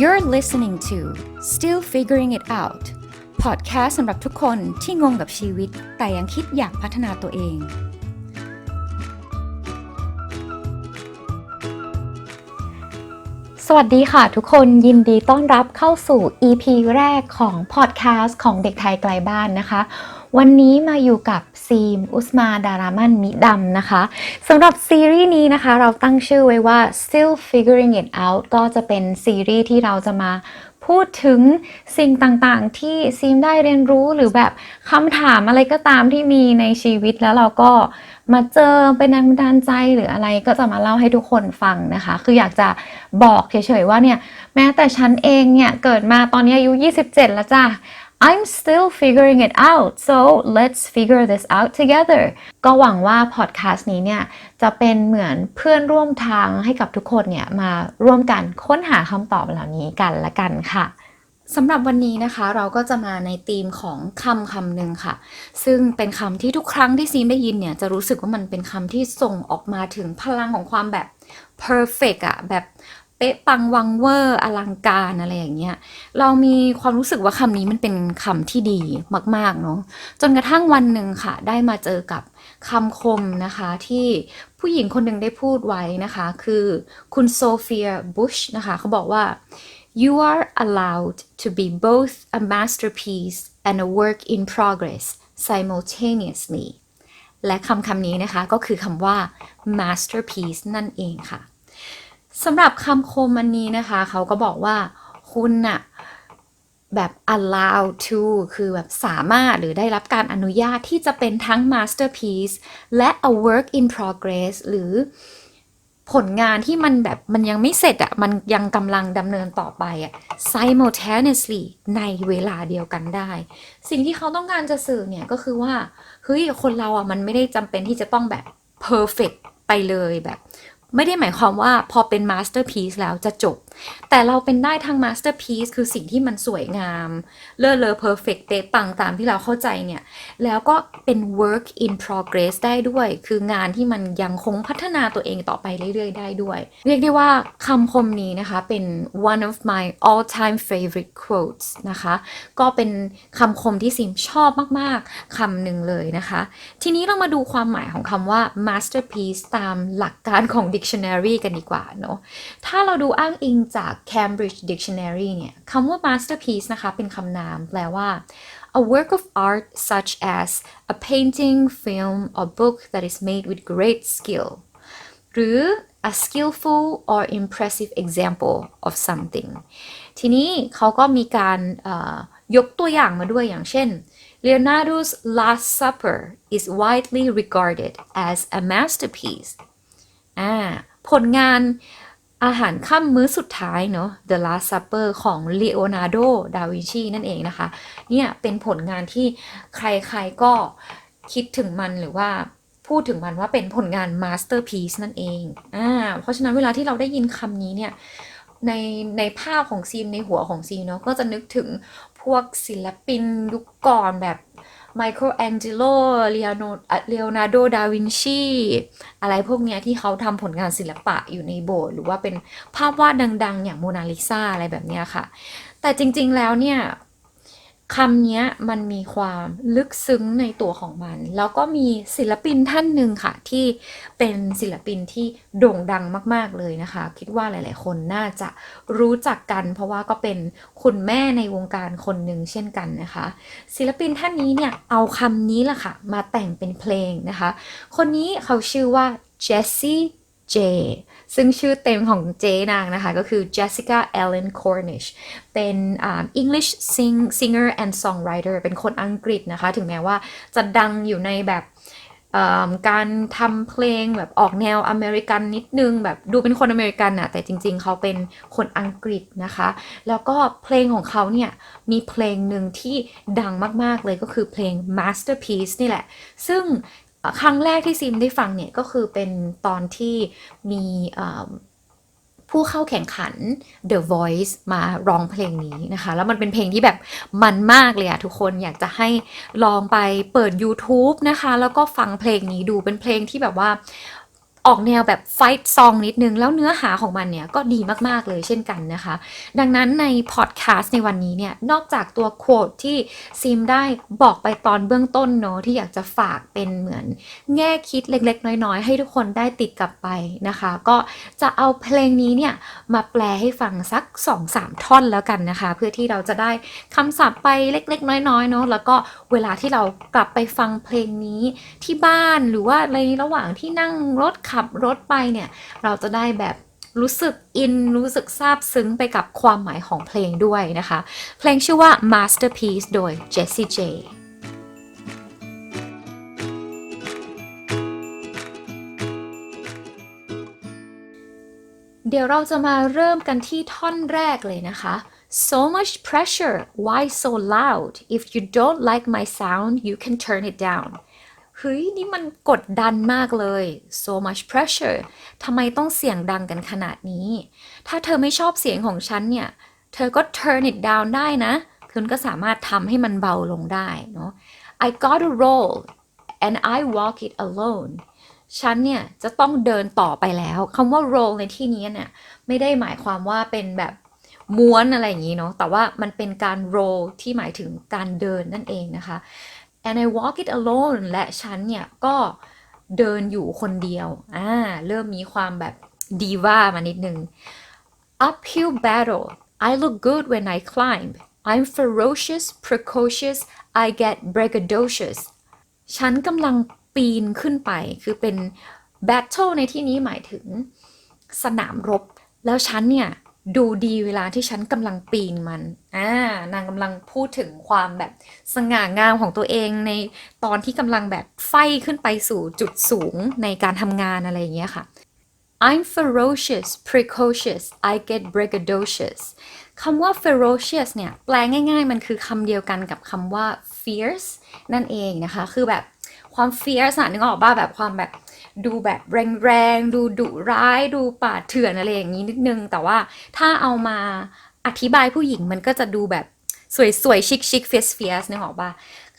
You're listening to Still Figuring It Out podcast สำหรับทุกคนที่งงกับชีวิต แต่ยังคิดอยากพัฒนาตัวเอง สวัสดีค่ะทุกคนยินดีต้อนรับเข้าสู่ EP แรกของพอดแคสต์ของเด็กไทยไกลบ้านนะคะ วันนี้มาอยู่กับ ซีม อุสมาดารามันมิดำนะคะสำหรับซีรีส์นี้นะคะ เราตั้งชื่อไว้ว่า Still Figuring It Out ก็จะเป็นซีรีส์ที่เราจะมาพูดถึงสิ่งต่างๆ ที่ซีมได้เรียนรู้หรือแบบคำถามอะไรก็ตามที่มีในชีวิตแล้วเราก็มาเจอเป็นแรงบันดาลใจหรืออะไรก็จะมาเล่าให้ทุกคนฟังนะคะ คืออยากจะบอกเฉยๆว่าเนี่ย แม้แต่ฉันเองเนี่ย เกิดมาตอนนี้อายุ 27 แล้วจ้ะ I'm still figuring it out so let's figure this out together ก็หวังว่าพอดแคสต์นี้เนี่ย จะเป็นเหมือนเพื่อนร่วมทางให้กับทุกคนเนี่ย มาร่วมกันค้นหาคำตอบเหล่านี้กันละกันค่ะสำหรับวันนี้นะคะเราก็จะมาในธีมของคำคำหนึ่งค่ะ ซึ่งเป็นคำที่ทุกครั้งที่ซีมได้ยินเนี่ย จะรู้สึกว่ามันเป็นคำที่ส่งออกมาถึงพลังของความแบบ perfect อะแบบ เป๊ะปังวังเวอร์อลังการอะไรอย่างเงี้ย เรามีความรู้สึกว่าคำนี้มันเป็นคำที่ดีมาก ๆ เนาะจนกระทั่งวันหนึ่งค่ะ ได้มาเจอกับคำคมนะคะที่ผู้หญิงคนหนึ่งได้พูดไว้นะคะ คือคุณโซเฟียบุชนะคะเขาบอกว่า you are allowed to be both a masterpiece and a work in progress simultaneously และคำคำนี้นะคะก็คือคำว่า masterpiece นั่นเองค่ะ สำหรับคำคมอันนี้นะคะ เขาก็บอกว่าคุณน่ะแบบ allow to คือแบบสามารถหรือได้รับการอนุญาตที่จะเป็นทั้ง masterpiece และ a work in progress หรือผลงานที่มันแบบมันยังไม่เสร็จอะมันยังกำลังดำเนินต่อไปอะ simultaneously ในเวลาเดียวกันได้ สิ่งที่เขาต้องการจะสื่อเนี่ยก็คือว่า เฮ้ย คนเราอะมันไม่ได้จำเป็นที่จะต้องแบบ perfect ไปเลยแบบ ไม่ได้หมายความว่าพอเป็น masterpiece แล้วจะจบ แต่เราเป็นได้ทั้ง masterpiece คือสิ่งที่มันสวยงาม เลิศเลอ perfect เป๊ะปังตามที่เราเข้าใจเนี่ย แล้วก็เป็น work in progress ได้ด้วย คืองานที่มันยังคงพัฒนาตัวเองต่อไปเรื่อยๆ ได้ด้วย เรียกได้ว่าคำคมนี้นะคะเป็น one of my all time favorite quotes นะคะ ก็เป็นคำคมที่ซิมชอบมากๆคำหนึ่งเลยนะคะ ทีนี้เรามาดูความหมายของคำว่า masterpiece ตามหลักการของ dictionary กันดีกว่าเนาะถ้าเราดูอ้างอิงจาก Cambridge Dictionary เนี่ยคำว่า masterpiece นะคะ เป็นคำนามแปลว่า a work of art such as a painting, film, or book that is made with great skill หรือ a skillful or impressive example of something ทีนี้เขาก็มีการยกตัวอย่างมาด้วยอย่างเช่น Leonardo's Last Supper is widely regarded as a masterpiece อ่าผลงานอาหารค่ำมื้อสุดท้ายเนาะ The Last Supper ของ Leonardo da Vinci นั่นเองนะคะ เนี่ยเป็นผลงานที่ใครๆก็คิดถึงมันหรือว่าพูดถึงมันว่าเป็นผลงาน masterpiece นั่นเอง อ่า เพราะฉะนั้นเวลาที่เราได้ยินคำนี้เนี่ย ในในภาพของซีมในหัวของซีเนาะก็จะนึกถึงพวกศิลปินยุคก่อนแบบ ไมเคิลแองเจโลเลโนเลโอนาร์โด ดาวินชี อะไรพวกเนี้ยที่เขาทำผลงานศิลปะอยู่ในโบสถ์หรือว่าเป็นภาพวาดดัง ๆ อย่างโมนาลิซาอะไรแบบเนี้ยค่ะ แต่จริงๆแล้วเนี่ย คำนี้มันมีความลึกซึ้งในตัวของมัน แล้วก็มีศิลปินท่านหนึ่งค่ะ ที่เป็นศิลปินที่โด่งดังมาก ๆเลยนะคะ คิดว่าหลาย ๆ คนน่าจะรู้จักกัน เพราะว่าก็เป็นคุณแม่ในวงการคนหนึ่งเช่นกันนะคะ ศิลปินท่านนี้เนี่ยเอาคำนี้แหละค่ะ มาแต่งเป็นเพลงนะคะ คนนี้เขาชื่อว่าเจสซี่ เจ ซึ่งชื่อเต็มของเจนางนะคะ ก็คือ Jessica Ellen Cornish เป็น English sing singer and songwriter เป็นคนอังกฤษนะคะ ถึงแม้ว่าจะดังอยู่ในแบบการทำเพลงแบบออกแนวอเมริกันนิดนึงแบบดูเป็นคนอเมริกันอะแต่จริงๆ เขาเป็นคนอังกฤษนะคะ แล้วก็เพลงของเขาเนี่ย มีเพลงหนึ่งที่ดังมากๆเลยก็คือเพลง masterpiece นี่แหละ ซึ่ง ครั้งแรกที่ซิมได้ฟังเนี่ยก็คือเป็นตอนที่มีผู้เข้าแข่งขัน The Voice มาร้องเพลงนี้นะคะ แล้วมันเป็นเพลงที่แบบมันมากเลยอะทุกคนอยากจะให้ลองไปเปิด YouTube นะคะ แล้วก็ฟังเพลงนี้ดูเป็นเพลงที่แบบว่า ออกแนวแบบไฟท์ซองนิดนึง แล้วเนื้อหาของมันเนี่ยก็ดีมากๆเลยเช่นกันนะคะ ดังนั้นในพอดแคสต์ในวันนี้เนี่ย นอกจากตัวโค้ดที่ซิมได้บอกไปตอนเบื้องต้นเนาะที่อยากจะฝากเป็นเหมือน แง่คิดเล็กๆ น้อยๆ ให้ทุกคนได้ติดกลับไปนะคะ ก็จะเอาเพลงนี้เนี่ยมาแปลให้ฟังสัก 2-3 ท่อนแล้วกันนะคะ เพื่อที่เราจะได้คำศัพท์ไปเล็ก ๆ น้อยๆเนาะแล้วก็เวลาที่เรากลับไปฟังเพลงนี้ที่บ้านหรือว่าในระหว่างที่นั่งรถขัขับรถไปเนี่ย เราจะได้แบบรู้สึกอิน รู้สึกซาบซึ้งไปกับความหมายของเพลงด้วยนะคะ เพลงชื่อว่า Masterpiece โดย Jessie J เดี๋ยวเราจะมาเริ่มกันที่ท่อนแรกเลยนะคะ so much pressure why so loud if you don't like my sound you can turn it down ฮ้ยนี่มันกดดันมากเลย so much pressure ทำไมต้องเสียงดังกันขนาดนี้ ถ้าเธอไม่ชอบเสียงของฉันเนี่ย เธอก็ turn it down ได้นะ คุณก็สามารถทำให้มันเบาลงได้เนาะ I got a roll and I walk it alone ฉันเนี่ยจะต้องเดินต่อไปแล้วคำว่า roll ในที่นี้เนี่ยไม่ได้หมายความว่าเป็นแบบม้วนอะไรอย่างนี้เนาะ แต่ว่ามันเป็นการ roll ที่หมายถึงการเดินนั่นเองนะคะ and I walk it alone และฉันเนี่ยก็เดินอยู่คนเดียว อ่า เริ่มมีความแบบดีว่ามานิดนึง uphill battle I look good when I climb I'm ferocious precocious I get braggadocious ฉันกำลังปีนขึ้นไป คือเป็น battle ในที่นี้หมายถึงสนามรบ แล้วฉันเนี่ย ดูดีเวลาที่ฉันกำลังปีนมัน อ่า นางกำลังพูดถึงความแบบสง่างามของตัวเองในตอนที่กำลังแบบไฟขึ้นไปสู่จุดสูงในการทำงานอะไรอย่างเงี้ยค่ะ I'm ferocious precocious I get braggadocious คำว่า ferocious เนี่ย แปลง่ายๆ มันคือคำเดียวกันกับคำว่า fierce นั่นเองนะคะ คือแบบความ fierce นึกออกป่ะแบบความแบบ ดูแบบแรงๆ ดูดุร้าย ดูป่าดเถื่อนอะไรอย่างนี้นิดนึง แต่ว่าถ้าเอามาอธิบายผู้หญิงมันก็จะดูแบบสวยๆ ชิคๆเฟียสๆนึกออกปะ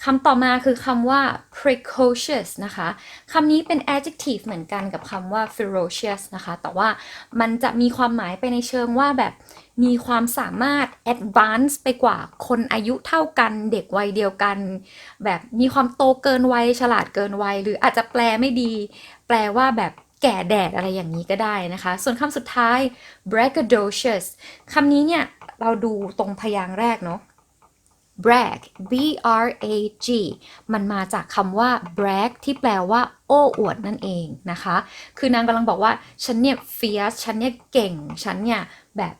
คำต่อมาคือคำว่า precocious นะคะคำนี้เป็น adjective เหมือนกันกับคำว่า ferocious นะคะ แต่ว่ามันจะมีความหมายไปในเชิงว่าแบบมีความสามารถ advance ไปกว่าคนอายุเท่ากันเด็กวัยเดียวกัน แบบมีความโตเกินวัยฉลาดเกินวัย หรืออาจจะแปลไม่ดี แปลว่าแบบแก่แดดอะไรอย่างนี้ก็ได้นะคะ ส่วนคำสุดท้าย braggadocious คำนี้เนี่ยเราดูตรงพยางค์แรกเนาะ brag b r a g มันมาจากคำว่า brag ที่แปลว่า โอ้อวดนั่นเองนะคะ คือนางกำลังบอกว่า ฉันเนี่ย fierce ฉันเนี่ย เก่ง ฉันเนี่ย แบบ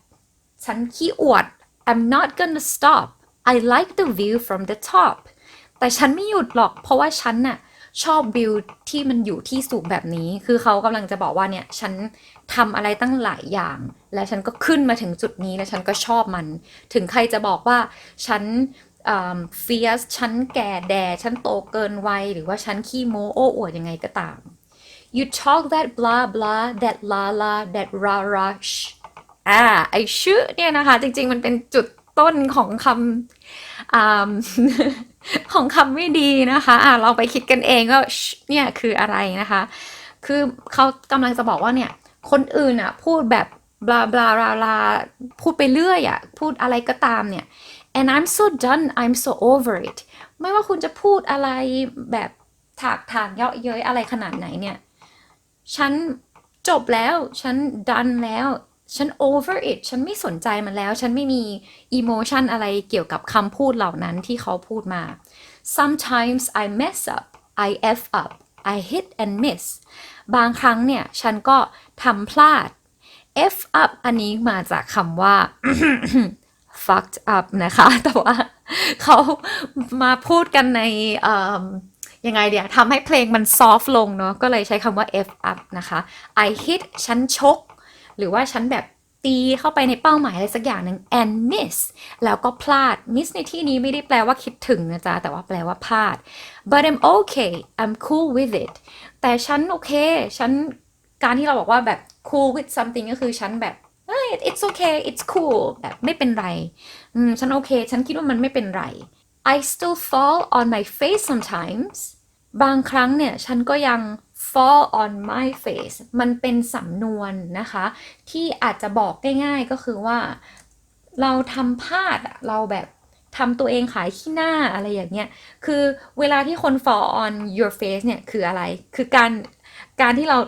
ฉันขี้อวด I'm not gonna stop I like the view from the top แต่ฉันไม่หยุดหรอก เพราะว่าฉันน่ะ ชอบวิวที่มันอยู่ที่สูงแบบนี้ คือเขากำลังจะบอกว่าเนี่ย ฉันทำอะไรตั้งหลายอย่าง และฉันก็ขึ้นมาถึงจุดนี้และฉันก็ชอบมัน ถึงใครจะบอกว่าฉันเฟียสฉันแก่แดดฉันโตเกินวัยหรือว่าฉันขี้โมโอ้อวดยังไงก็ตาม you talk that blah blah that la la that ra ra sh อ่าไอชื่อเนี่ยนะคะ จริง ๆ มันเป็นจุด ต้นของคำอของคำไม่ดีนะคะอ่าลองไปคิดกันเองว่าเนี่ยคืออะไรนะคะ คือเขากำลังจะบอกว่าเนี่ย คนอื่นอะพูดแบบบลาบลาลาลาพูดไปเรื่อยอะ พูดอะไรก็ตามเนี่ย and I'm so done I'm so over it ไม่ว่าคุณจะพูดอะไรแบบถากถางเยาะเย้ยอะไรขนาดไหนเนี่ย ฉันจบแล้ว ฉัน done แล้ว ฉัน over it ฉันไม่สนใจมันแล้ว ฉันไม่มี emotion อะไรเกี่ยวกับคำพูดเหล่านั้นที่เขาพูดมา sometimes I mess up I f up I hit and miss บางครั้งเนี่ย ฉันก็ทำพลาด f up อันนี้มาจากคำว่า fucked up นะคะ แต่ว่าเขามาพูดกันในยังไงเดี๋ยวทำให้เพลงมันซอฟลงเนาะ ก็เลยใช้คำว่า F up นะคะ I hit ฉันชก หรือว่าฉันแบบตีเข้าไปในเป้าหมายอะไรสักอย่างหนึ่ง and miss แล้วก็พลาด miss ในที่นี้ไม่ได้แปลว่าคิดถึงนะจ๊ะ แต่ว่าแปลว่าพลาด but I'm okay I'm cool with it แต่ฉันโอเค ฉันการที่เราบอกว่าแบบ cool with something ก็คือฉันแบบ it's okay it's cool แบบไม่เป็นไรอืมฉันโอเค ฉันคิดว่ามันไม่เป็นไร I still fall on my face sometimes บางครั้งเนี่ย ฉันก็ยัง fall on my face มันเป็นสำนวนนะคะ ที่อาจจะบอกง่ายๆก็คือว่า เราทำพลาดเราแบบทำตัวเองขายขี้หน้าอะไรอย่างเงี้ย คือเวลาที่คน fall on your face เนี่ยคืออะไร คือการการที่เรา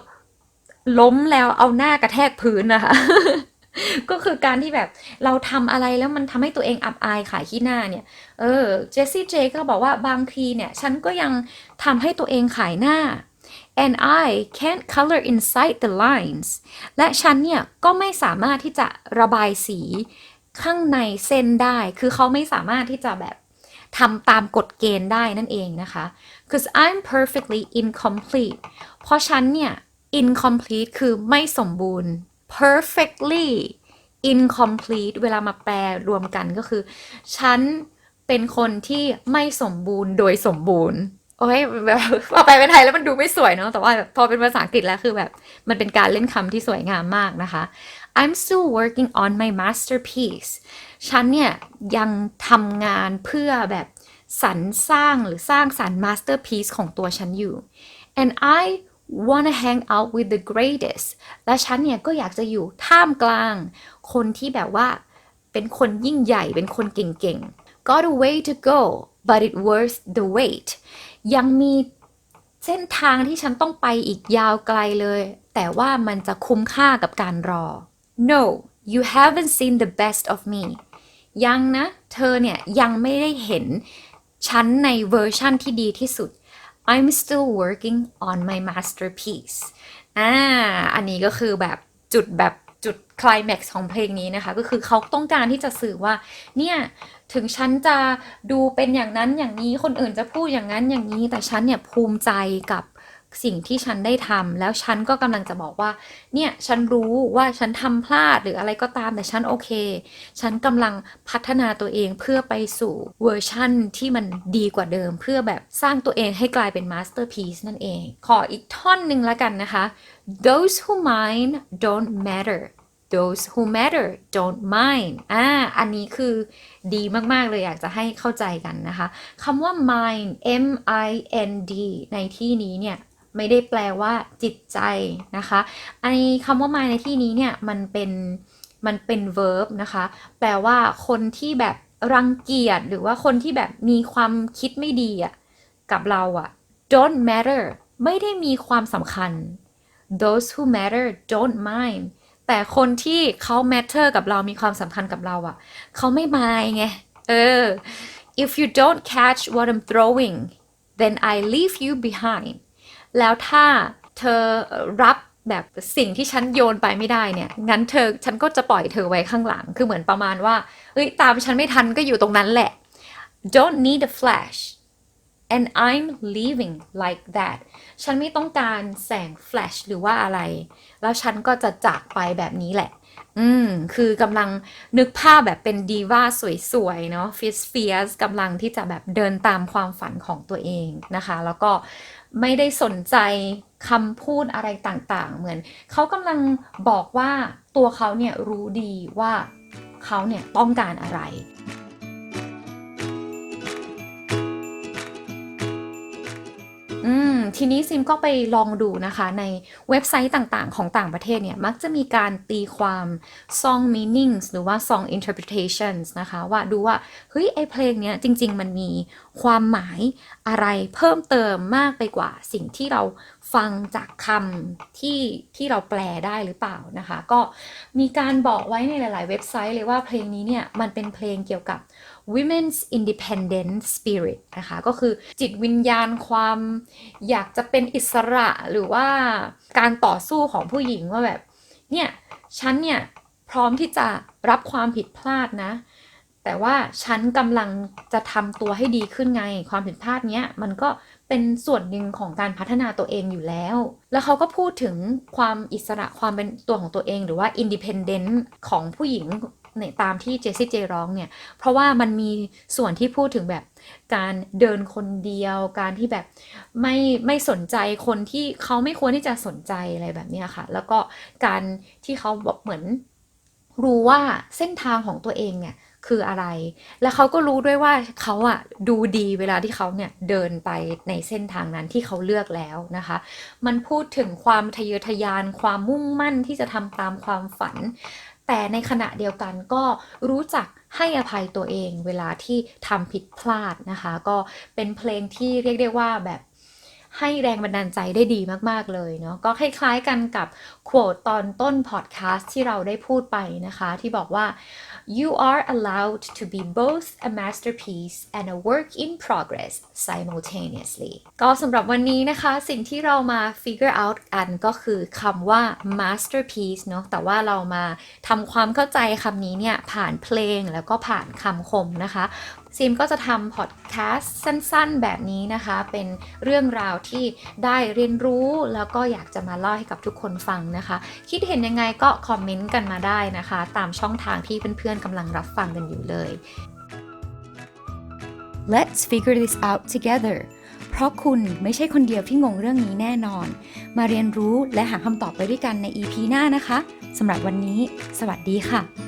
ล้มแล้วเอาหน้ากระแทกพื้นนะคะ ก็คือการที่แบบเราทำอะไรแล้วมันทำให้ตัวเองอับอายขายขี้หน้าเนี่ย เออ เจสซี่เจก็บอกว่าบางทีเนี่ย ฉันก็ยังทำให้ตัวเองขายหน้า and I can't color inside the lines และฉันเนี่ยก็ไม่สามารถที่จะระบายสีข้างในเส้นได้ คือเขาไม่สามารถที่จะแบบทำตามกฎเกณฑ์ได้นั่นเองนะคะ cause I'm perfectly incomplete เพราะฉันเนี่ย incomplete คือไม่สมบูรณ์ perfectly incomplete เวลามาแปลรวมกันก็คือ ฉันเป็นคนที่ไม่สมบูรณ์โดยสมบูรณ์ โอ้ยแบบพอไปเป็นไทยแล้วมันดูไม่สวยเนาะแต่ว่าพอเป็นภาษาอังกฤษแล้วคือแบบมันเป็นการเล่นคำที่สวยงามมากนะคะ I'm still working on my masterpiece ฉันเนี่ยยังทำงานเพื่อแบบสรรสร้างหรือสร้างสรรค์ masterpiece ของตัวฉันอยู่ and I wanna hang out with the greatest และฉันเนี่ยก็อยากจะอยู่ท่ามกลาง คนที่แบบว่าเป็นคนยิ่งใหญ่เป็นคนเก่งๆ got a way to go but it worth the wait ยังมีเส้นทางที่ฉันต้องไปอีกยาวไกลเลย แต่ว่ามันจะคุ้มค่ากับการรอ no you haven't seen the best of me ยังนะ เธอเนี่ยยังไม่ได้เห็นฉันในเวอร์ชั่นที่ดีที่สุด I'm still working on my masterpiece อ่า อันนี้ก็คือแบบจุดแบบจุดคล i แม็กซ์ของเพลงนี้นะคะ ก็คือเขาต้องการที่จะสื่อว่า เนี่ย ถึงฉันจะดูเป็นอย่างนั้นอย่างนี้คนอื่นจะพูดอย่างนั้นอย่างนี้ แต่ฉันเนี่ยภูมิใจกับสิ่งที่ฉันได้ทำแล้วฉันก็กำลังจะบอกว่า เนี่ยฉันรู้ว่าฉันทำพลาดหรืออะไรก็ตามแต่ฉันโอเค ฉันกำลังพัฒนาตัวเองเพื่อไปสู่เวอร์ชั่นที่มันดีกว่าเดิม เพื่อแบบสร้างตัวเองให้กลายเป็นมาสเตอร์พีซนั่นเอง ขออีกท่อนหนึ่งแล้วกันนะคะ those who mind don't matter those who matter don't mind อ่า อันนี้คือดีมาก ๆ เลยอยากจะให้เข้าใจกันนะคะคำว่า mind m i n d ในที่นี้เนี่ย ไม่ได้แปลว่าจิตใจนะคะไอคำว่า mind ในที่นี้เนี่ย มันเป็นมันเป็น verb นะคะ แปลว่าคนที่แบบรังเกียจหรือว่าคนที่แบบมีความคิดไม่ดีอะกับเราอะ don't matter ไม่ได้มีความสำคัญ those who matter don't mind แต่คนที่เขา matter กับเรามีความสำคัญกับเราอะเขาไม่ mind ไง เออ if you don't catch what I'm throwing then I leave you behind แล้วถ้าเธอรับแบบสิ่งที่ฉันโยนไปไม่ได้เนี่ย งั้นเธอฉันก็จะปล่อยเธอไว้ข้างหลัง คือเหมือนประมาณว่าเฮ้ย ตามฉันไม่ทันก็อยู่ตรงนั้นแหละ don't need a flash and I'm leaving like that ฉันไม่ต้องการแสงแฟลชหรือว่าอะไร แล้วฉันก็จะจากไปแบบนี้แหละ อืม คือกำลังนึกภาพแบบเป็นดีว่าสวยๆ เนาะฟิสเฟียสกำลังที่จะแบบเดินตามความฝันของตัวเองนะคะ แล้วก็ไม่ได้สนใจคำพูดอะไรต่างๆ เหมือนเขากำลังบอกว่าตัวเขาเนี่ยรู้ดีว่าเขาเนี่ยต้องการอะไร ทีนี้ซิมก็ไปลองดูนะคะ ในเว็บไซต์ต่างๆ ของต่างประเทศเนี่ย มักจะมีการตีความ song meanings หรือว่า song interpretations นะคะ ว่าดูว่า เฮ้ย ไอเพลงเนี้ยจริง ๆ มันมีความหมายอะไรเพิ่มเติมมากไปกว่าสิ่งที่เราฟังจากคำที่ที่เราแปลได้หรือเปล่านะคะ ก็มีการบอกไว้ในหลาย ๆ เว็บไซต์เลยว่าเพลงนี้เนี่ย มันเป็นเพลงเกี่ยวกับ women's independent spirit นะคะ ก็คือจิตวิญญาณความอยากจะเป็นอิสระหรือว่าการต่อสู้ของผู้หญิงว่าแบบ เนี่ย ฉันเนี่ยพร้อมที่จะรับความผิดพลาดนะ แต่ว่าฉันกำลังจะทำตัวให้ดีขึ้นไง ความผิดพลาดเนี้ยมันก็เป็นส่วนหนึ่งของการพัฒนาตัวเองอยู่แล้ว แล้วเขาก็พูดถึงความอิสระความเป็นตัวของตัวเอง หรือว่า independent ของผู้หญิง ในตามที่เจสซี่เจร้องเนี่ย เพราะว่ามันมีส่วนที่พูดถึงแบบการเดินคนเดียว การที่แบบไม่ไม่สนใจคนที่เขาไม่ควรที่จะสนใจอะไรแบบนี้ค่ะ แล้วก็การที่เขาบอกเหมือนรู้ว่าเส้นทางของตัวเองเนี่ยคืออะไร และเขาก็รู้ด้วยว่าเขาอะดูดีเวลาที่เขาเนี่ยเดินไปในเส้นทางนั้นที่เขาเลือกแล้วนะคะ มันพูดถึงความทะเยอทะยานความมุ่งมั่นที่จะทำตามความฝัน แต่ในขณะเดียวกันก็รู้จักให้อภัยตัวเองเวลาที่ทำผิดพลาดนะคะ ก็เป็นเพลงที่เรียกได้ว่าแบบให้แรงบันดาลใจได้ดีมาก ๆ เลยเนาะก็คล้าย ๆ กันกับโควตตอนต้นพอดแคสต์ที่เราได้พูดไปนะคะ ที่บอกว่า you are allowed to be both a masterpiece and a work in progress simultaneously ก็สำหรับวันนี้นะคะ สิ่งที่เรามา figure out กันก็คือคำว่า masterpiece เนาะแต่ว่าเรามาทำความเข้าใจคำนี้เนี่ย ผ่านเพลงแล้วก็ผ่านคำคมนะคะ ซีมก็จะทำพอดแคสต์สั้นๆ แบบนี้นะคะ เป็นเรื่องราวที่ได้เรียนรู้แล้วก็อยากจะมาเล่าให้กับทุกคนฟังนะคะ คิดเห็นยังไงก็คอมเมนต์กันมาได้นะคะ ตามช่องทางที่เพื่อนๆกำลังรับฟังกันอยู่เลย Let's figure this out together เพราะคุณไม่ใช่คนเดียวที่งงเรื่องนี้แน่นอน มาเรียนรู้และหาคำตอบไปด้วยกันใน EP หน้านะคะสำหรับวันนี้ สวัสดีค่ะ